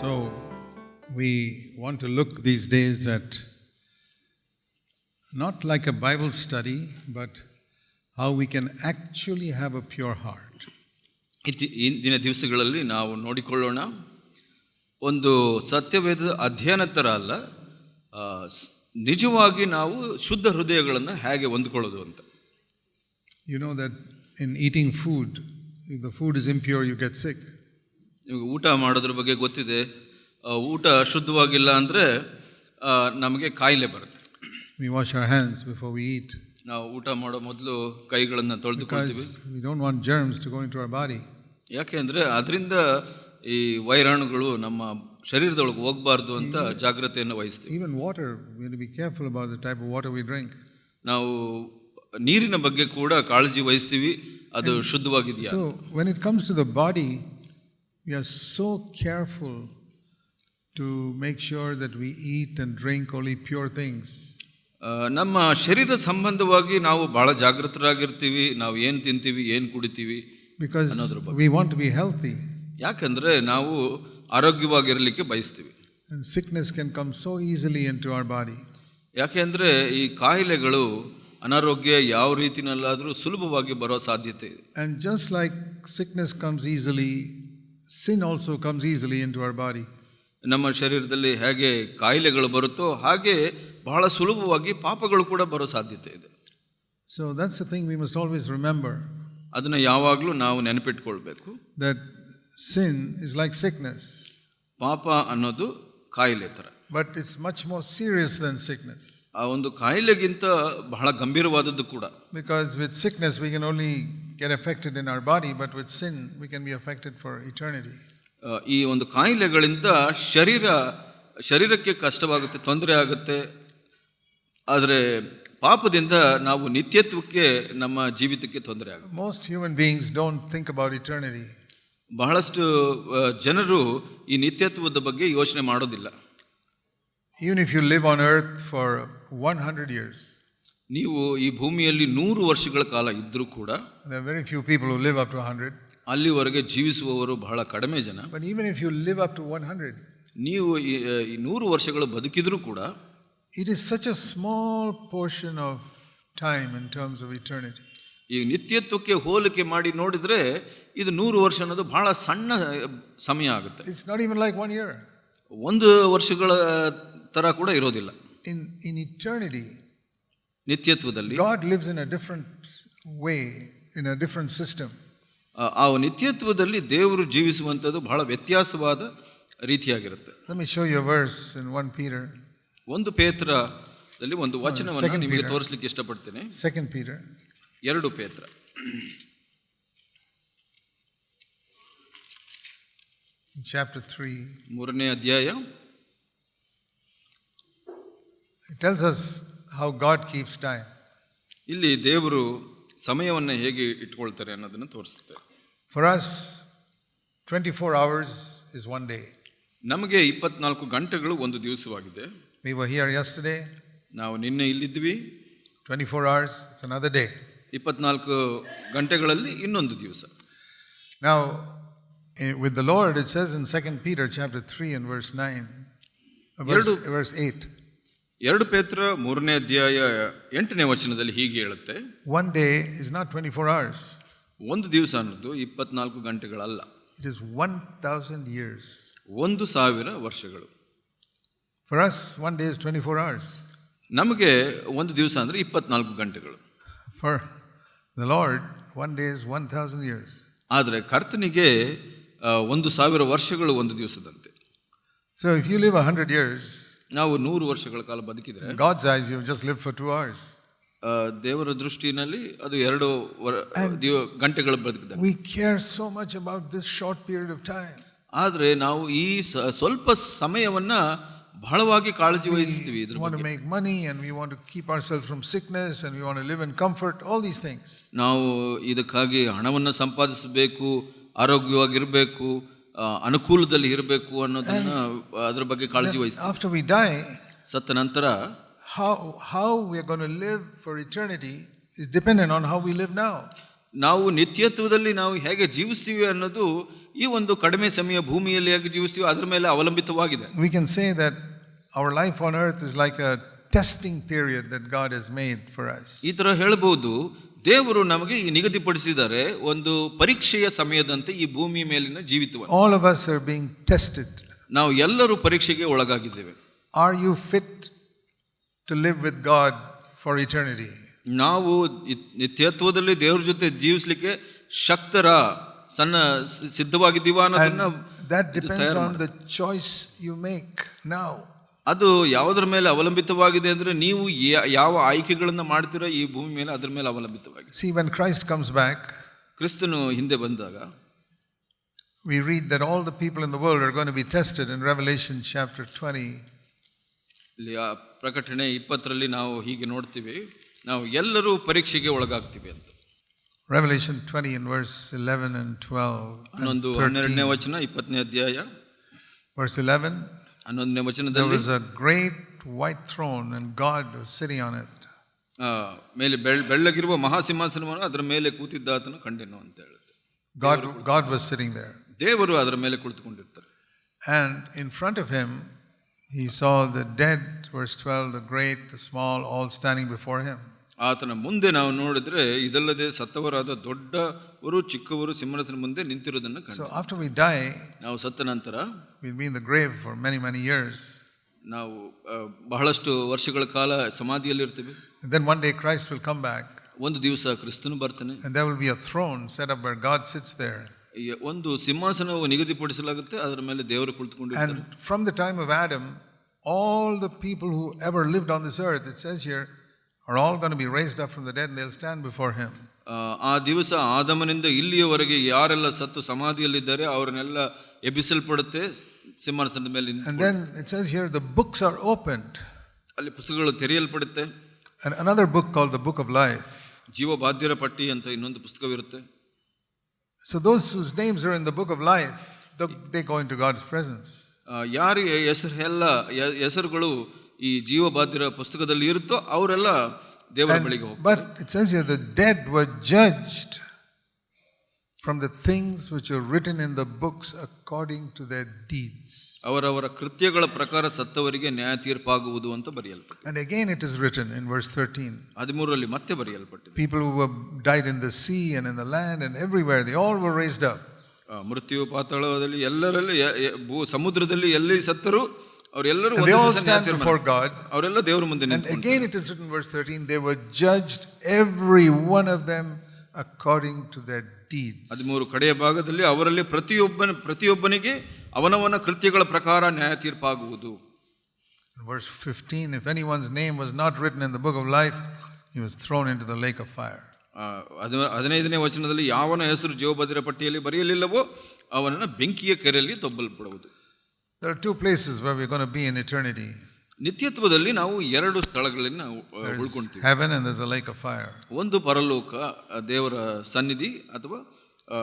So, we want to look these days at not like a Bible study, but how we can actually have a pure heart. ಇತ್ತಿ- ಇಂದಿನ ದಿವಸಗಳಲ್ಲಿ ನಾವು ನೋಡಿಕೊಳ್ಳೋಣ ಒಂದು ಸತ್ಯವೇದ ಅಧ್ಯಯನ ಥರ ಅಲ್ಲ ಆ, ಸ್- ನಿಜವಾಗಿ ನಾವು ಶುದ್ಧ ಹೃದಯಗಳನ್ನು ಹೇಗೆ ಹೊಂದ್ಕೊಳ್ಳೋದು ಅಂತ You know that in eating food, if the food is impure, you get sick. ನಿಮಗೆ ಊಟ ಮಾಡೋದ್ರ ಬಗ್ಗೆ ಗೊತ್ತಿದೆ ಊಟ ಶುದ್ಧವಾಗಿಲ್ಲ ಅಂದರೆ ನಮಗೆ ಕಾಯಿಲೆ ಬರುತ್ತೆ. We wash our hands before we eat ನಾವು ಊಟ ಮಾಡೋ ಮೊದಲು ಕೈಗಳನ್ನು ತೊಳೆದುಕೊಳ್ತೀವಿ. Don't want germs to going to our body ಯಾಕೆ ಅಂದರೆ ಅದರಿಂದ ಈ ವೈರಾಣುಗಳು ನಮ್ಮ ಶರೀರದೊಳಗೆ ಹೋಗಬಾರ್ದು ಅಂತ ಜಾಗ್ರತೆಯನ್ನು ವಹಿಸ್ತೀವಿ. Even water be careful about the type of water we drink ನಾವು ನೀರಿನ ಬಗ್ಗೆ ಕೂಡ ಕಾಳಜಿ ವಹಿಸ್ತೀವಿ ಅದು ಶುದ್ಧವಾಗಿದೆಯಾ? So when it comes to the body we are so careful to make sure that we eat and drink only pure things. ಆ, ನಮ್ಮ ಶರೀರ ಸಂಬಂಧವಾಗಿ ನಾವು ಬಹಳ ಜಾಗೃತರಾಗಿರ್ತೀವಿ ನಾವು ಏನು ತಿಂತೀವಿ ಏನು ಕುಡಿತೀವಿ Because Another book. we want to be healthy, ಯಾಕಂದರೆ ನಾವು ಆರೋಗ್ಯವಾಗಿರಲಿಕ್ಕೆ ಬಯಸ್ತೀವಿ and sickness can come so easily into our body. ಯಾಕೆಂದರೆ ಈ ಕಾಯಿಲೆಗಳು ಅನಾರೋಗ್ಯ ಯಾವ ರೀತಿನಲ್ಲಾದರೂ ಸುಲಭವಾಗಿ ಬರೋ ಸಾಧ್ಯತೆ ಇದೆ And just like sickness comes easily, sin also comes easily into our body. ನಮ್ಮ ಶರೀರದಲ್ಲಿ ಹೇಗೆ ಕಾಯಿಲೆಗಳು ಬರುತ್ತೋ ಹಾಗೆ ಬಹಳ ಸುಲಭವಾಗಿ ಪಾಪಗಳು ಕೂಡ ಬರೋ ಸಾಧ್ಯತೆ ಇದೆ. So that's thing we we must always remember ಅದನ್ನು ಯಾವಾಗಲೂ ನಾವು ನೆನಪಿಟ್ಕೊಳ್ಬೇಕು. That sin is like sickness ಪಾಪ ಅನ್ನೋದು ಕಾಯಿಲೆ ಥರ. But it's much more serious than sickness ಆ ಒಂದು ಕಾಯಿಲೆಗಿಂತ ಬಹಳ ಗಂಭೀರವಾದದ್ದು ಕೂಡ. Because with sickness we can only get affected in our body, but with sin we can be affected for eternity. ಆ, ಈ ಒಂದು ಕಾಯಿಲೆಗಳಿಂದ ಶರೀರ ಶರೀರಕ್ಕೆ ಕಷ್ಟವಾಗುತ್ತೆ ತೊಂದರೆ ಆಗುತ್ತೆ ಆದರೆ ಪಾಪದಿಂದ ನಾವು ನಿತ್ಯತ್ವಕ್ಕೆ ನಮ್ಮ ಜೀವಿತಕ್ಕೆ ತೊಂದರೆ ಆಗುತ್ತೆ Most human beings don't think about eternity. ಬಹಳಷ್ಟು ಆ, ಜನರು ಈ ನಿತ್ಯತ್ವದ ಬಗ್ಗೆ ಯೋಚನೆ ಮಾಡೋದಿಲ್ಲ Even if you live on earth for 100 years, ನೀವು ಈ ಭೂಮಿಯಲ್ಲಿ ನೂರು ವರ್ಷಗಳ ಕಾಲ ಇದ್ದರೂ ಕೂಡ ವೆರಿ ಪೀಪಲ್ ಟು ಹಂಡ್ರೆಡ್ ಅಲ್ಲಿವರೆಗೆ ಜೀವಿಸುವವರು ಬಹಳ ಕಡಿಮೆ ಜನ. But even if you live up to one hundred ನೀವು ಈ ನೂರು ವರ್ಷಗಳು ಬದುಕಿದರೂ ಕೂಡ it is such a small portion of time in terms of eternity ಈ ನಿತ್ಯತ್ವಕ್ಕೆ ಹೋಲಿಕೆ ಮಾಡಿ ನೋಡಿದರೆ ಇದು ನೂರು ವರ್ಷ ಅನ್ನೋದು ಬಹಳ ಸಣ್ಣ ಸಮಯ ಆಗುತ್ತೆ. It's not even like one year ಒಂದು ವರ್ಷಗಳ ಥರ ಕೂಡ ಇರೋದಿಲ್ಲ. In in eternity ನಿತ್ಯತ್ವದಲ್ಲಿ God lives in a different way in a different system ಆ ನಿತ್ಯತ್ವದಲ್ಲಿ ದೇವರು ಜೀವಿಸುವಂಥದ್ದು ಬಹಳ ವ್ಯತ್ಯಾಸವಾದ ರೀತಿಯಾಗಿರುತ್ತೆ. ಶೋ ಯುವ ವರ್ಸ್ ಒನ್ ಪೀರಿಯಡ್ ಒಂದು ಪೇತ್ರದಲ್ಲಿ ಒಂದು ವಚನವನ್ನು ನಿಮಗೆ ತೋರಿಸ್ಲಿಕ್ಕೆ ಇಷ್ಟಪಡ್ತೇನೆ. ಸೆಕೆಂಡ್ ಪೀರಿಯಡ್ ಎರಡು ಪೇತ್ರ. ಚಾಪ್ಟರ್ ತ್ರೀ ಮೂರನೇ ಅಧ್ಯಾಯ. Tells us how God keeps time. ಇಲ್ಲಿ ದೇವರು ಸಮಯವನ್ನು ಹೇಗೆ ಇಟ್ಕೊಳ್ತಾರೆ ಅನ್ನೋದನ್ನು ತೋರಿಸುತ್ತೆ For us, 24 hours is one day. ನಮಗೆ ಇಪ್ಪತ್ನಾಲ್ಕು ಗಂಟೆಗಳು ಒಂದು ದಿವಸವಾಗಿದೆ We were here yesterday, ನಾವು ನಿನ್ನೆ ಇಲ್ಲಿದ್ವಿ 24 hours, it's another day. ಇಪ್ಪತ್ನಾಲ್ಕು ಗಂಟೆಗಳಲ್ಲಿ ಇನ್ನೊಂದು ದಿವಸ Now, eh, with the Lord, it says in 2 Peter chapter 3 and verse 9, uh, verse, ಎರಡು- verse 8, ಎರಡು ಪೇತ್ರ ಮೂರನೇ ಅಧ್ಯಾಯ ಎಂಟನೇ ವಚನದಲ್ಲಿ ಹೀಗೆ ಹೇಳುತ್ತೆ. One day is not twenty four hours ಒಂದು ದಿವಸ ಅನ್ನೋದು ಇಪ್ಪತ್ನಾಲ್ಕು ಗಂಟೆಗಳಲ್ಲ. It is one thousand years ಒಂದು ಸಾವಿರ ವರ್ಷಗಳು. For us one day is twenty four hours ನಮಗೆ ಒಂದು ದಿವಸ ಅಂದರೆ ಇಪ್ಪತ್ನಾಲ್ಕು ಗಂಟೆಗಳು. For the Lord one day is one thousand years ಆದರೆ ಕರ್ತನಿಗೆ ಒಂದು ಸಾವಿರ ವರ್ಷಗಳು ಒಂದು ದಿವಸದಂತೆ. So if you live 100 years, ನಾವು ನೂರು ವರ್ಷಗಳ ಕಾಲ ಬದುಕಿದ್ರೆ God says you just live for 2 hours ದೇವರ ದೃಷ್ಟಿನಲ್ಲಿ ಅದು ಎರಡು ಗಂಟೆಗಳು ಬದುಕಿದ್ದಂಗೆ we care much this short period of time ಆದರೆ ನಾವು ಈ ಸ್ವಲ್ಪ ಸಮಯವನ್ನ ಬಹಳವಾಗಿ ಕಾಳಜಿ ವಹಿಸ್ತೀವಿ ಇದರ ಬಗ್ಗೆ. Make money and we want keep ourself from sickness and we want comfort all these ನಾವು ಇದಕ್ಕಾಗಿ ಹಣವನ್ನು ಸಂಪಾದಿಸಬೇಕು ಆರೋಗ್ಯವಾಗಿರಬೇಕು ಅನುಕೂಲದಲ್ಲಿ ಇರಬೇಕು ಅನ್ನೋದನ್ನ ಅದರ ಬಗ್ಗೆ ಕಾಳಜಿ ವಹಿಸಿ ವಹಿಸ್ತೀವಿ ವಿ ಡೈ ಸತ್ತ ನಂತರ how, how we are going to live for eternity is dependent on how we live now. ನಾವು ನಿತ್ಯತ್ವದಲ್ಲಿ ನಾವು ಹೇಗೆ ಜೀವಿಸ್ತೀವಿ ಅನ್ನೋದು ಈ ಒಂದು ಕಡಿಮೆ ಸಮಯ ಭೂಮಿಯಲ್ಲಿ ಹೇಗೆ ಜೀವಿಸ್ತೀವಿ ಅದರ ಮೇಲೆ ಅವಲಂಬಿತವಾಗಿದೆ we can say that our life on earth is like a testing period that God is made for us. ಈ ಥರ ಹೇಳ್ಬೋದು ದೇವರು ನಮಗೆ ಈ ನಿಗದಿಪಡಿಸಿದರೆ ಒಂದು ಪರೀಕ್ಷೆಯ ಸಮಯದಂತೆ ಈ ಭೂಮಿ ಮೇಲಿನ ಜೀವಿತವನ್ನು all of us are being tested. ನಾವು ಎಲ್ಲರೂ ಪರೀಕ್ಷೆಗೆ ಒಳಗಾಗಿದ್ದೇವೆ are you fit to live with God for eternity ನಾವು ನಿತ್ಯತ್ವದಲ್ಲಿ ದೇವ್ರ ಜೊತೆ ಜೀವಿಸಲಿಕ್ಕೆ ಶಕ್ತರ ಸಣ್ಣ ಸಿದ್ಧವಾಗಿದ್ದೀವಾ ಅನ್ನೋದನ್ನ that depends on the choice you make ನಾವು you make now. ಅದು ಯಾವುದರ ಮೇಲೆ ಅವಲಂಬಿತವಾಗಿದೆ ಅಂದರೆ ನೀವು ಯಾವ ಆಯ್ಕೆಗಳನ್ನು ಮಾಡ್ತೀರೋ ಈ ಭೂಮಿ ಮೇಲೆ ಅದರ ಮೇಲೆ ಅವಲಂಬಿತವಾಗಿದೆ see when Christ comes back ಕ್ರಿಸ್ತನು ಹಿಂದೆ ಬಂದಾಗ we read that all the people in the world are going to be tested in Revelation chapter 20. ಇಲ್ಲಿ ಪ್ರಕಟಣೆ ಇಪ್ಪತ್ತರಲ್ಲಿ ನಾವು ಹೀಗೆ ನೋಡ್ತೀವಿ ನಾವು ಎಲ್ಲರೂ ಪರೀಕ್ಷೆಗೆ ಒಳಗಾಗ್ತೀವಿ ಅಂತ Revelation 20 in verse 11 and 12. and ಹನ್ನೊಂದು ಹನ್ನೆರಡನೇ 13. ವಚನ ಇಪ್ಪತ್ತನೇ ಅಧ್ಯಾಯ verse 11 ಹನ್ನೊಂದನೇ There ವಚನದಲ್ಲಿ was a great white throne, and God was sitting on it. ಆ, ಮೇಲೆ ಬೆಳ್ ಬೆಳ್ಳಗಿರುವ ಮಹಾಸಿಂಹಾಸನವನ್ನು ಅದರ ಮೇಲೆ ಕೂತಿದ್ದಾತನು ಕಂಡೆನು ಅಂತ ಹೇಳುತ್ತೆ God, God was sitting there. ದೇವರು ಅದರ ಮೇಲೆ ಕುಳಿತುಕೊಂಡಿರ್ತಾರೆ And in front of him, he saw the dead, verse 12, the great, the small, all standing before him. ಆತನ ಮುಂದೆ ನಾವು ನೋಡಿದರೆ ಇದಲ್ಲದೆ ಸತ್ತವರಾದ ದೊಡ್ಡವರು ಚಿಕ್ಕವರು ಸಿಂಹರಾಸನ ಮುಂದೆ ನಿಂತಿರೋದನ್ನು ಕಸ ಆಫ್ಟರ್ ವಿ ಡೈ ನಾವು ಸತ್ತ ನಂತರ we mean the grave for many many years ನಾವು ಬಹಳಷ್ಟು ವರ್ಷಗಳ ಕಾಲ ಸಮಾಧಿಯಲ್ಲಿ ಇರ್ತೀವಿ then one day Christ will come back ಒಂದು ದಿವಸ ಕ್ರಿಸ್ತನು ಬರ್ತಾನೆ. There will be a throne set ಆ ಬಟ್ ಗಾಜ್ ಸ್ ಇಟ್ಸ್ ಒಂದು ಸಿಂಹಾಸನವು ನಿಗದಿಪಡಿಸಲಾಗುತ್ತೆ ಅದರ ಮೇಲೆ ದೇವರು ಕುಳಿತುಕೊಂಡು from the time of Adam all the people who ever lived on the side size ಹೇಳ್ are all going to be raised up from the dead and they'll stand before him. ಆ, ಆ ದಿವಸ ಆದಮನಿಂದ ಇಲ್ಲಿಯವರೆಗೆ ಯಾರೆಲ್ಲ ಸತ್ತು ಸಮಾಧಿಯಲ್ಲಿದ್ದಾರೆ ಅವರನ್ನೆಲ್ಲ ಎಬ್ಬಿಸಲ್ಪಡುತ್ತೆ ಸಿಂಹಾಸನದ ಮೇಲೆ And ನಿಂತ್ಕೊಂಡು. then it says here, the books are opened. ಅಲ್ಲಿ ಪುಸ್ತಕಗಳು ತೆರೆಯಲ್ಪಡುತ್ತೆ And another book called the Book of Life. ಜೀವಬಾಧ್ಯರ ಪಟ್ಟಿ ಅಂತ ಇನ್ನೊಂದು ಪುಸ್ತಕವಿರುತ್ತೆ So those whose names are in the Book of Life, th- they go into God's presence. ಆ, ಯಾರಿಗೆ ಹೆಸರು ಎಲ್ಲ ಯ- ಹೆಸರುಗಳು ಈ ಜೀವಬಾಧ್ಯರ ಪುಸ್ತಕದಲ್ಲಿ ಇರುತ್ತೋ ಅವರೆಲ್ಲ ದೇವರ ಬಳಿಗೆ ಹೋಗ್ತಾರೆ. From the things which are written in the books according to the deeds ಅವರವರ ಕೃತ್ಯಗಳ ಪ್ರಕಾರ ಸತ್ತವರಿಗೆ ನ್ಯಾಯ ತೀರ್ಪಾಗುವುದು ಅಂತ ಬರೆಯಲ್ಪಟ್ಟು and again it is written in verse thirteen ಹದಿಮೂರರಲ್ಲಿ ಮತ್ತೆ ಬರೆಯಲ್ಪಟ್ಟಿದೆ. People who were died in the sea and in the land and everywhere the all were raised up ಮೃತ್ಯು ಪಾತಾಳದಲ್ಲಿ ಎಲ್ಲರಲ್ಲಿ ಸಮುದ್ರದಲ್ಲಿ ಎಲ್ಲಿ ಸತ್ತರೂ ಅವರೆಲ್ಲರೂ And ಒಂದು they all ದಿವಸ ನ್ಯಾಯ stand ತೀರ್ಮಾನ- before God. ಅವರೆಲ್ಲ ದೇವರ ಮುಂದೆ And ನಿಂತ್ಕೊಂತಾರೆ. again it is written in verse 13, they were judged, every one of them, according to their deeds. ಹದಿಮೂರು ಕಡೆಯ ಭಾಗದಲ್ಲಿ ಅವರಲ್ಲಿ ಪ್ರತಿಯೊಬ್ಬನ ಪ್ರತಿಯೊಬ್ಬನಿಗೆ ಅವನವನ ಕೃತ್ಯಗಳ ಪ್ರಕಾರ ನ್ಯಾಯ ತೀರ್ಪಾಗುವುದು In verse 15, if anyone's name was not written in the book of life, he was thrown into the lake of fire. ಆ, ಹದಿನ ಹದಿನೈದನೇ ವಚನದಲ್ಲಿ ಯಾವನ ಹೆಸರು ಜೀವಭದ್ರ ಪಟ್ಟಿಯಲ್ಲಿ ಬರೆಯಲಿಲ್ಲವೋ ಅವನನ್ನು ಬೆಂಕಿಯ ಕೆರೆಯಲ್ಲಿ ತೊಬ್ಬಲ್ಪಡುವುದು There are two places where we're going to be in eternity. ನಿತ್ಯತ್ವದಲ್ಲಿ ನಾವು ಎರಡು ಸ್ಥಳಗಳಲ್ಲಿ ನಾವು ಆ, There's ಉಳ್ಕೊಂತೀವಿ heaven and there's a lake of fire. ಒಂದು ಪರಲೋಕ ಆ, ದೇವರ ಸನ್ನಿಧಿ ಅಥವಾ ಆ,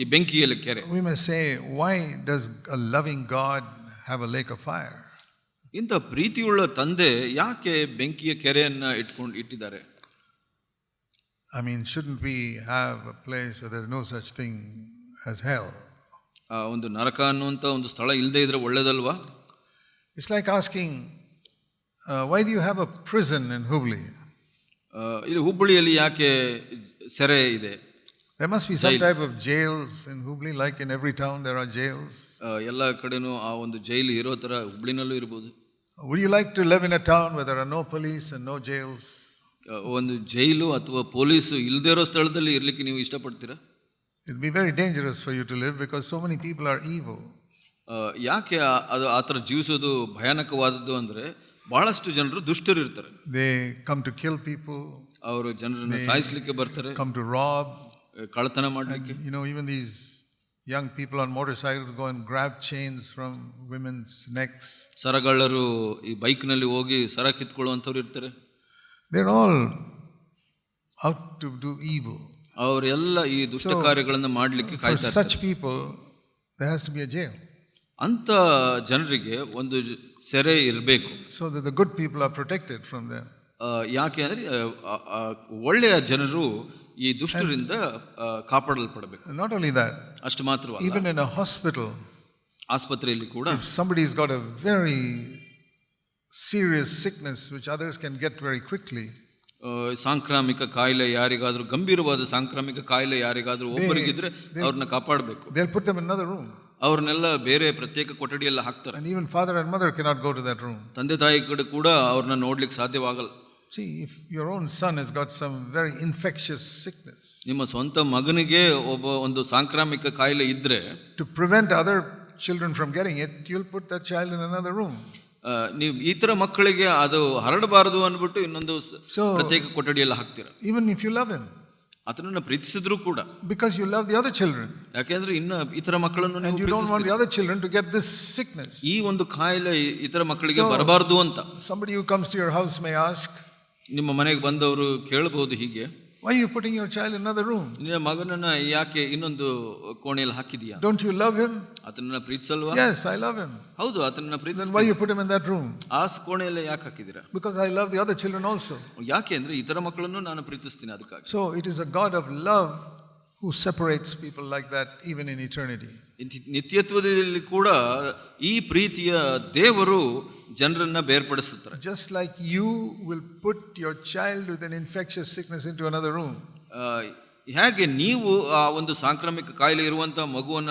ಈ ಬೆಂಕಿಯಲ್ಲಿ ಕೆರೆ We may say, why does a loving God have a lake of fire? ಇಂಥ ಪ್ರೀತಿಯುಳ್ಳ ತಂದೆ ಯಾಕೆ ಬೆಂಕಿಯ ಕೆರೆಯನ್ನ ಇಟ್ಕೊಂಡು ಇಟ್ಟಿದ್ದಾರೆ I mean, shouldn't we have a place where there's no such thing as hell? ಆ ಒಂದು ನರಕ ಅನ್ನುವಂಥ ಒಂದು ಸ್ಥಳ ಇಲ್ಲದೆ ಇದ್ರೆ ಒಳ್ಳೇದಲ್ವಾ it's like asking why you have a prison in Hubli? ಇಲ್ಲಿ ಹುಬ್ಬಳ್ಳಿಯಲ್ಲಿ ಯಾಕೆ ಸೆರೆ ಇದೆ There must be some type of jails in Hubli, like in every town there are jails. ಎಲ್ಲ ಕಡೆನೂ ಆ ಒಂದು ಜೈಲು ಇರೋ ಥರ ಹುಬ್ಳಿನಲ್ಲೂ ಇರ್ಬೋದು Would you like to live in a town where there are no police and no jails? ಒಂದು ಜೈಲು ಅಥವಾ police ಇಲ್ಲದೇ ಇರೋ ಸ್ಥಳದಲ್ಲಿ ಇರಲಿಕ್ಕೆ ನೀವು ಇಷ್ಟಪಡ್ತೀರಾ It'd be very dangerous for you to live because so many people are evil. ಆ, ಯಾಕೆ ಆ- ಅದು ಆ ಥರ ಜೀವಿಸೋದು ಭಯಾನಕವಾದದ್ದು ಅಂದರೆ ಬಹಳಷ್ಟು ಜನರು ದುಷ್ಟರು ಇರ್ತಾರೆ They come to kill people, ಅವರು ಜನರನ್ನು ಸಾಯಿಸ್ಲಿಕ್ಕೆ ಬರ್ತಾರೆ come to rob. ಆ, ಕಳ್ಳತನ ಮಾಡಲಿಕ್ಕೆ You know, even these young people on motorcycles go and grab chains from women's necks. ಸರಗಳ್ಳರು ಈ ಬೈಕ್ನಲ್ಲಿ ಹೋಗಿ ಸರ ಕಿತ್ಕೊಳ್ಳುವಂಥವ್ರು ಇರ್ತಾರೆ They're all out to do evil. ಅವರೆಲ್ಲ ಈ ದುಷ್ಟ ಕಾರ್ಯಗಳನ್ನು ಮಾಡಲಿಕ್ಕೆ ಸಚ್ ಪೀಪಲ್ ಜೇಲ್ ಅಂತ ಜನರಿಗೆ ಒಂದು ಸೆರೆ ಇರಬೇಕು. So the good people are protected from the ಯಾಕೆ ಅಂದರೆ ಒಳ್ಳೆಯ ಜನರು ಈ ದುಷ್ಟರಿಂದ ಕಾಪಾಡಲ್ಪಡಬೇಕು. ನಾಟ್ ಓನ್ಲಿ ದಟ್ ಅಷ್ಟು ಮಾತ್ರ ಈವನ್ ಇನ್ ಅ ಹಾಸ್ಪಿಟಲ್ ಆಸ್ಪತ್ರೆಯಲ್ಲಿ ಕೂಡ somebody is got a very serious sickness which others can get very quickly ಸಾಂಕ್ರಾಮಿಕ ಕಾಯಿಲೆ ಯಾರಿಗಾದರೂ ಗಂಭೀರವಾದ ಸಾಂಕ್ರಾಮಿಕ ಕಾಯಿಲೆ ಯಾರಿಗಾದರೂ ಒಬ್ಬರಿಗಿದ್ರೆ ಅವ್ರನ್ನ ಕಾಪಾಡಬೇಕು. ಅವ್ರನ್ನೆಲ್ಲ ಬೇರೆ ಪ್ರತ್ಯೇಕ ಕೊಠಡಿಯಲ್ಲಿ ಹಾಕ್ತಾರೆ. ತಂದೆ ತಾಯಿ ಕಡೆ ಕೂಡ ಅವ್ರನ್ನ ನೋಡ್ಲಿಕ್ಕೆ ಸಾಧ್ಯವಾಗಲ್ಲ. See if your own son is got some very infectious sickness ನಿಮ್ಮ ಸ್ವಂತ ಮಗನಿಗೆ ಒಬ್ಬ ಒಂದು ಸಾಂಕ್ರಾಮಿಕ ಕಾಯಿಲೆ ಇದ್ದರೆ to prevent other children from getting it you'll put the child in another room ನೀವು ಈ ಥರ ಮಕ್ಕಳಿಗೆ ಅದು ಹರಡಬಾರದು ಅಂದ್ಬಿಟ್ಟು ಇನ್ನೊಂದು ಪ್ರತ್ಯೇಕ ಕೊಠಡಿಯಲ್ಲಿ ಹಾಕ್ತೀರ? Even if you love em ಅದನ್ನ ಪ್ರೀತಿಸಿದ್ರು ಕೂಡ. Because you love the other children ಯಾಕೆಂದ್ರೆ ಇನ್ನು ಇತರ ಮಕ್ಕಳನ್ನು you don't want the to get this sickness ಈ ಒಂದು ಕಾಯಿಲೆ ಇತರ ಮಕ್ಕಳಿಗೆ ಬರಬಾರದು ಅಂತ. Somebody you comes to your house may ask ನಿಮ್ಮ ಮನೆಗೆ ಬಂದವರು ಕೇಳಬಹುದು ಹೀಗೆ. Why are you putting your child in another room? ನಿನ್ನ ಮಗನನ್ನ ಯಾಕೆ ಇನ್ನೊಂದು ಕೋಣೆಯಲ್ಲಿ ಹಾಕಿದೀಯಾ Don't you love him? ಆತನನ್ನ ಪ್ರೀತಿಸಲ್ವಾ Yes, I love him. ಹೌದು ಆತನನ್ನ Then ಪ್ರೀತಿಸ್ why you put him in that room? ಆ ಕೋಣೆಯಲ್ಲೇ ಯಾಕೆ ಹಾಕಿದ್ದೀರಾ Because I love the other children also. ಯಾಕೆ ಅಂದ್ರೆ ಇತರ ಮಕ್ಕಳನ್ನು ನಾನು ಪ್ರೀತಿಸ್ತೀನಿ ಅದಕ್ಕಾಗಿ So it is a God of love who separates people like that even in eternity. ನಿತ್ಯ- ನಿತ್ಯತ್ವದಲ್ಲಿ ಕೂಡ ಈ ಪ್ರೀತಿಯ ದೇವರು ಜನರನ್ನ ಬೇರ್ಪಡಿಸುತ್ತಾರೆ Just like you will put your child with an infectious sickness into another room. ಆ, ಹೇಗೆ ನೀವು ಆ ಒಂದು ಸಾಂಕ್ರಾಮಿಕ ಕಾಯಿಲೆ ಇರುವಂತಹ ಮಗುವನ್ನ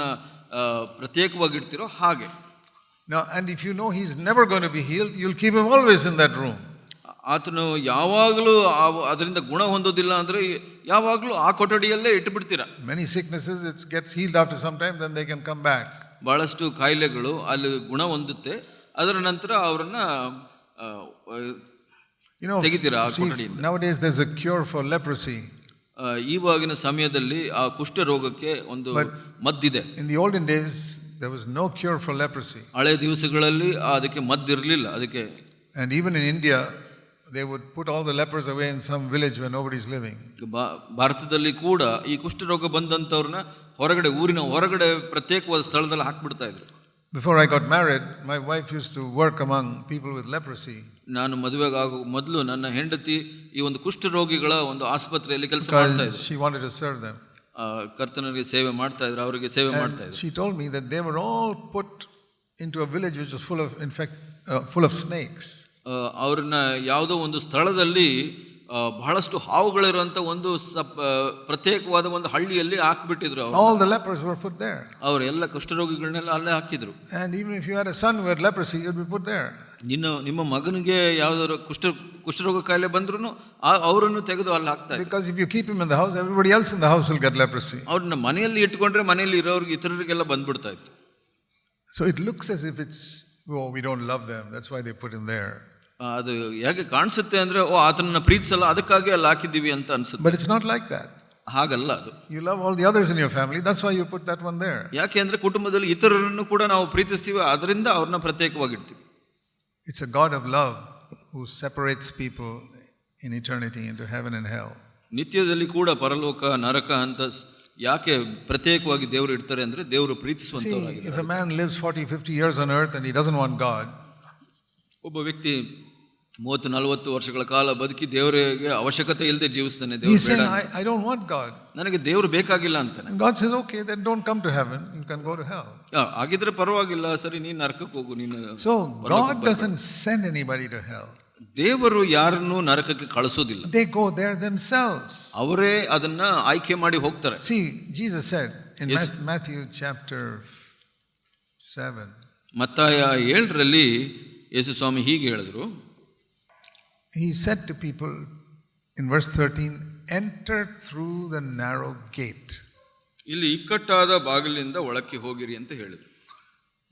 ಆ, ಪ್ರತ್ಯೇಕವಾಗಿ ಇಡ್ತೀರೋ ಹಾಗೆ Now, and if you know he's never going to be healed, you'll keep him always in that room. ಆತನು ಯಾವಾಗಲೂ ಆ- ಅದರಿಂದ ಗುಣ ಹೊಂದೋದಿಲ್ಲ ಅಂದ್ರೆ ಯಾವಾಗಲೂ ಆ ಕೊಠಡಿಯಲ್ಲೇ ಇಟ್ಟುಬಿಡ್ತೀರಾ. Many sicknesses it's gets healed after some time then they can come back ಬಹಳಷ್ಟು ಕಾಯಿಲೆಗಳು ಅಲ್ಲಿ ಗುಣ ಹೊಂದುತ್ತೆ. ಅದರ ನಂತರ ಅವರನ್ನ ಯುನೋ ತೆಗಿತೀರಾ ಆ ಕೊಠಡಿಯಿಂದ? Nowadays there's a cure for leprosy ಈವಾಗಿನ ಸಮಯದಲ್ಲಿ ಆ ಕುಷ್ಠ ರೋಗಕ್ಕೆ ಒಂದು ಮದ್ದಿದೆ. In the olden days there was no cure for leprosy ಹಳೆ ದಿವಸಗಳಲ್ಲಿ ಅದಕ್ಕೆ ಮದ್ದಿರಲಿಲ್ಲ ಅದಕ್ಕೆ and even in India they would put all the lepers away in some village where nobody's living. ಬಾ- ಭಾರತದಲ್ಲಿ ಕೂಡ ಈ ಕುಷ್ಠರೋಗ ಬಂದಂಥವ್ರನ್ನ ಹೊರಗಡೆ ಊರಿನ ಹೊರಗಡೆ ಪ್ರತ್ಯೇಕವಾದ ಸ್ಥಳದಲ್ಲಿ ಹಾಕ್ಬಿಡ್ತಾ ಇದ್ರು Before I got married, my wife used to work among people with leprosy ನಾನು ಮದುವೆಗೆ ಆಗೋ ಮೊದಲು ನನ್ನ ಹೆಂಡತಿ ಈ ಒಂದು ಕುಷ್ಠರೋಗಿಗಳ ಒಂದು ಆಸ್ಪತ್ರೆಯಲ್ಲಿ ಕೆಲಸ ಮಾಡ್ತಾ because ಇದ್ರು she wanted to serve them. ಆ, ಕರ್ತನಿಗೆ ಸೇವೆ ಮಾಡ್ತಾ ಇದ್ರು ಅವರಿಗೆ ಸೇವೆ ಮಾಡ್ತಾ And ಇದ್ರು she told me that they were all put into a village which was full of, in fact, uh, full of snakes. ಆ, ಅವ್ರನ್ನ ಯಾವುದೋ ಒಂದು ಸ್ಥಳದಲ್ಲಿ ಬಹಳಷ್ಟು ಹಾವುಗಳಿರುವಂಥ ಒಂದು ಸಪ್ ಪ್ರತ್ಯೇಕವಾದ ಒಂದು ಹಳ್ಳಿಯಲ್ಲಿ ಹಾಕ್ಬಿಟ್ಟಿದ್ರು ಅವರು All the lepers were put there. ಅವರೆಲ್ಲ ಕುಷ್ಠರೋಗಿಗಳನ್ನೆಲ್ಲ ಅಲ್ಲೇ ಹಾಕಿದ್ರು And even if you are a son who had leprosy, you'd be put there. ನಿನ್ನ ನಿಮ್ಮ ಮಗನಿಗೆ ಯಾವ್ದಾದ್ರು ಕುಷ್ಠ ಕುಷ್ಠರೋಗ ಕಾಯಿಲೆ ಬಂದ್ರು ಅವರನ್ನು ತೆಗೆದು ಅಲ್ಲಿ ಹಾಕ್ತಾರೆ because if you keep him him the house everybody else in the house will get leprosy. ಅವ್ರನ್ನ ಮನೆಯಲ್ಲಿ ಇಟ್ಕೊಂಡ್ರೆ ಮನೆಯಲ್ಲಿ ಇರೋರಿಗೆ ಇತರರಿಗೆಲ್ಲ ಬಂದ್ಬಿಡ್ತಾ ಇತ್ತು so it looks as if it's we don't love love that's why they put in. ಆ, ಅದು ಹೇಗೆ ಕಾಣಿಸುತ್ತೆ ಅಂದ್ರೆ ಓ ಆತನನ್ನ ಪ್ರೀತಿಸಲ್ಲ ಅದಕ್ಕಾಗಿ ಅಲ್ಲಿ ಹಾಕಿದ್ದೀವಿ ಅಂತ ಅನ್ಸುತ್ತೆ. But it's not like that ಹಾಗಲ್ಲ ಅದು. You love all the others in your family that's why you put that one there. ಯಾಕೆ ಅಂದ್ರೆ ಕುಟುಂಬದಲ್ಲಿ ಇತರರನ್ನು ಕೂಡ ನಾವು ಪ್ರೀತಿಸ್ತೀವಿ ಅದರಿಂದ ಅವ್ರನ್ನ ಪ್ರತ್ಯೇಕವಾಗಿಡ್ತೀವಿ. A God of love who separates people in eternity into heaven and hell. ನಿತ್ಯದಲ್ಲಿ ಕೂಡ ಪರಲೋಕ ನರಕ ಅಂತ ಯಾಕೆ ಪ್ರತ್ಯೇಕವಾಗಿ ದೇವರು ಇಡ್ತಾರೆ ಅಂದ್ರೆ ದೇವರು ಪ್ರೀತಿಸುವಂತವರಾಗಿದ್ದಾರೆ if a man lives 40, 50 years on earth and he doesn't want God ಒಬ್ಬ ವ್ಯಕ್ತಿ ಮೂವತ್ತು ನಲವತ್ತು ವರ್ಷಗಳ ಕಾಲ ಬದುಕಿ ದೇವರಿಗೆ ಅವಶ್ಯಕತೆ ಇಲ್ಲದೆ ಜೀವಿಸ್ತಾನೆ ದೇವರು I, I don't want God. ನನಗೆ ದೇವರು ಬೇಕಾಗಿಲ್ಲ ಅಂತಾನೆ And God says, okay, then don't come to heaven. You can go to hell. ಆ, ಹಾಗಿದ್ರೆ ಪರವಾಗಿಲ್ಲ ಸರಿ ನೀನು ನರಕಕ್ಕೆ ಹೋಗು ನೀನು So God doesn't send anybody to hell. ದೇವರು ಯಾರನ್ನು ನರಕಕ್ಕೆ ಕಳಿಸೋದಿಲ್ಲ They go there themselves. ಅವರೇ ಅದನ್ನ ಆಯ್ಕೆ ಮಾಡಿ ಹೋಗ್ತಾರೆ See, Jesus said in Yes. Math- Matthew chapter 7, ಮತ್ತಾಯ ಏಳರಲ್ಲಿ ಯೇಸು ಸ್ವಾಮಿ ಹೀಗೆ ಹೇಳಿದ್ರು he said to people in verse 13, enter through the narrow gate. ಇಲ್ಲಿ ಇಕ್ಕಟ್ಟಾದ ಬಾಗಿಲಿಂದ ಒಳಕ್ಕೆ ಹೋಗಿರಿ ಅಂತ ಹೇಳಿದ್ರು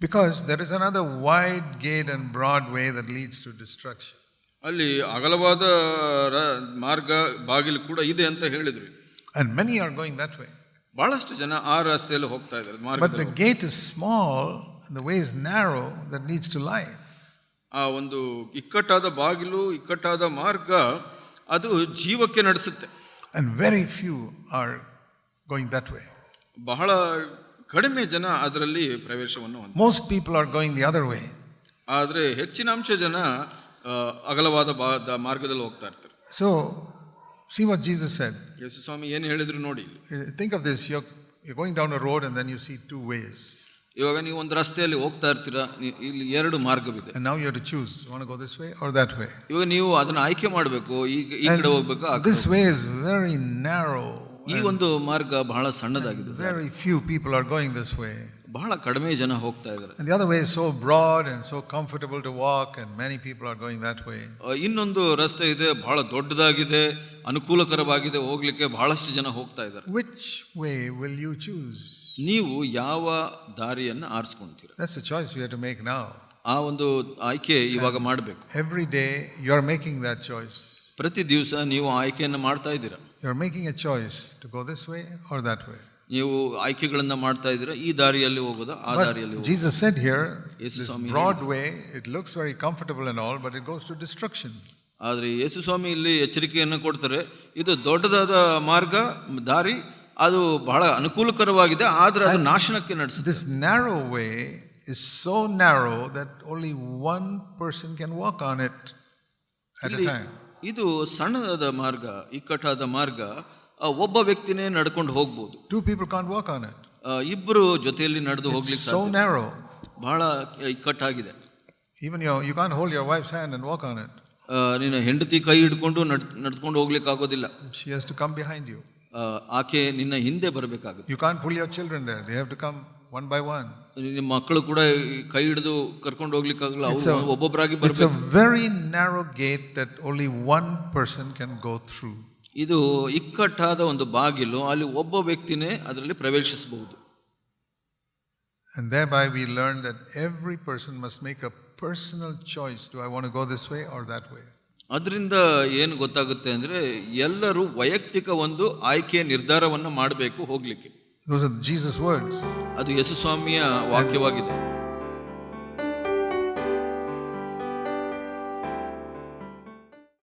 Because there is another wide gate and broad way that leads to destruction. ಅಲ್ಲಿ ಅಗಲವಾದ ರ- ಮಾರ್ಗ ಬಾಗಿಲು ಕೂಡ ಇದೆ ಅಂತ ಹೇಳಿದ್ರು And many are going that way. ಬಹಳಷ್ಟು ಜನ ಆ ರಸ್ತೆಯಲ್ಲಿ ಹೋಗ್ತಾ ಇದ್ದಾರೆ But ಮಾರ್ಗದಲ್ಲಿ the gate is small and the way is narrow that leads to life. ಆ ಒಂದು ಇಕ್ಕಟ್ಟಾದ ಬಾಗಿಲು ಇಕ್ಕಟ್ಟಾದ ಮಾರ್ಗ ಅದು ಜೀವಕ್ಕೆ ನಡೆಸುತ್ತೆ. And very few are going that way ಬಹಳ ಕಡಿಮೆ ಜನ ಅದರಲ್ಲಿ ಪ್ರವೇಶವನ್ನು most people are going the other way ಆದರೆ ಹೆಚ್ಚಿನ ಅಂಶ ಜನ ಅಗಲವಾದ ಬಾ ಮಾರ್ಗದಲ್ಲಿ ಹೋಗ್ತಾ ಇರ್ತಾರೆ. So see what Jesus said ಯೇಸು ಸ್ವಾಮಿ ಏನು ಹೇಳಿದ್ರು ನೋಡಿ think of this you you going down a road and then you see two ways ಇವಾಗ ನೀವು ಒಂದು ರಸ್ತೆಯಲ್ಲಿ ಹೋಗ್ತಾ ಇರ್ತೀರಾ ಇಲ್ಲಿ ಎರಡು ಮಾರ್ಗವಿದೆ. ನಾವು you to choose one go this way or that way ಇವಾಗ ನೀವು ಅದನ್ನ ಆಯ್ಕೆ ಮಾಡಬೇಕು ಈಗ ಈ ಕಡೆ ಹೋಗಬೇಕು this way is very narrow ಈ ಒಂದು ಮಾರ್ಗ ಬಹಳ ಸಣ್ಣದಾಗಿದೆ. Very few people are going this way ಬಹಳ ಕಡಿಮೆ ಜನ ಹೋಗ್ತಾ ಇದ್ದಾರೆ. And the other way so broad and so comfortable to walk and many people are going that way. ಇನ್ನೊಂದು ರಸ್ತೆ ಇದೆ ಬಹಳ ದೊಡ್ಡದಾಗಿದೆ ಅನುಕೂಲಕರವಾಗಿದೆ ಹೋಗಲಿಕ್ಕೆ ಬಹಳಷ್ಟು ಜನ ಹೋಗ್ತಾ ಇದ್ದಾರೆ. Which way will you choose? ನೀವು ಯಾವ ದಾರಿಯನ್ನು ಆರಿಸ್ಕೊಂತೀರ That's a choice we have to make now. ಆ ಒಂದು ಆಯ್ಕೆ ಇವಾಗ ಮಾಡಬೇಕು Every day you're making that choice. ಪ್ರತಿ ದಿವಸ ನೀವು ಆಯ್ಕೆಯನ್ನು ಮಾಡ್ತಾ ಇದ್ದೀರಾ You're making a choice to go this way or that way. ನೀವು ಆಯ್ಕೆಗಳನ್ನ ಮಾಡ್ತಾ ಇದ್ದೀರಾ ಈ ದಾರಿಯಲ್ಲಿ ಹೋಗೋದಾ ಆ ದಾರಿಯಲ್ಲಿ But ಹೋಗೋದಾ? Jesus said here, Yesu this Swami broad way, it looks very comfortable and all, but it goes to destruction. ಆದರೆ ಯೇಸು ಸ್ವಾಮಿ ಇಲ್ಲಿ ಎಚ್ಚರಿಕೆಯನ್ನು ಕೊಡ್ತಾರೆ ಇದು ದೊಡ್ಡದಾದ ಮಾರ್ಗ ದಾರಿ ಅದು ಬಹಳ ಅನುಕೂಲಕರವಾಗಿದೆ ಆದರೆ ಅದು ನಾಶನಕ್ಕೆ ನಡೆಸುತ್ತೆ. This narrow way is so narrow that only one person can walk on it. ಇದು ಸಣ್ಣದಾದ ಮಾರ್ಗ ಇಕ್ಕಟ್ಟಾದ ಮಾರ್ಗ ಒಬ್ಬ ವ್ಯಕ್ತಿನೇ ನಡ್ಕೊಂಡು ಹೋಗ್ಬೋದು. Two people can't walk on it ಇಬ್ಬರು ಜೊತೆಯಲ್ಲಿ ನಡೆದು ಹೋಗ್ಲಿಕ್ಕೆ ಸೋ ನ್ಯಾರೋ. ಬಹಳ ಇಕ್ಕಟ್ಟಾಗಿದೆ. Even you you can't hold your wife hand and walk on it ನಿನ್ನ ನೀನು ಹೆಂಡತಿ ಕೈ ಹಿಡ್ಕೊಂಡು ನಡ್ ನಡ್ಕೊಂಡು ಹೋಗ್ಲಿಕ್ಕೆ ಆಗೋದಿಲ್ಲ she has to come behind you. ಆಕೆ ನಿನ್ನ ಹಿಂದೆ ಬರಬೇಕಾಗುತ್ತೆ You can't pull your children there. They have to come one by one. ನಿಮ್ಮ ಮಕ್ಕಳು ಕೂಡ ಈ ಕೈ ಹಿಡಿದು ಕರ್ಕೊಂಡು ಹೋಗ್ಲಿಕ್ಕಾಗಲ್ಲ It's ಅವರು ಒಬ್ಬೊಬ್ಬರಾಗಿ It's a ಬರಬೇಕು very narrow gate that only one person can go through. ಇದು ಇಕ್ಕಟ್ಟಾದ ಒಂದು ಬಾಗಿಲು ಅಲ್ಲಿ ಒಬ್ಬ ವ್ಯಕ್ತಿನೇ ಅದರಲ್ಲಿ ಪ್ರವೇಶಿಸಬಹುದು And thereby we learn that every person must make a personal choice. Do I want to go this way or that way? ಅದರಿಂದ ಏನು ಗೊತ್ತಾಗುತ್ತೆ ಅಂದರೆ ಎಲ್ಲರೂ ವೈಯಕ್ತಿಕ ಒಂದು ಆಯ್ಕೆ ನಿರ್ಧಾರವನ್ನು ಮಾಡಬೇಕು ಹೋಗ್ಲಿಕ್ಕೆ. ಅದು ಯೇಸುಸ್ವಾಮಿಯ ವಾಕ್ಯವಾಗಿದೆ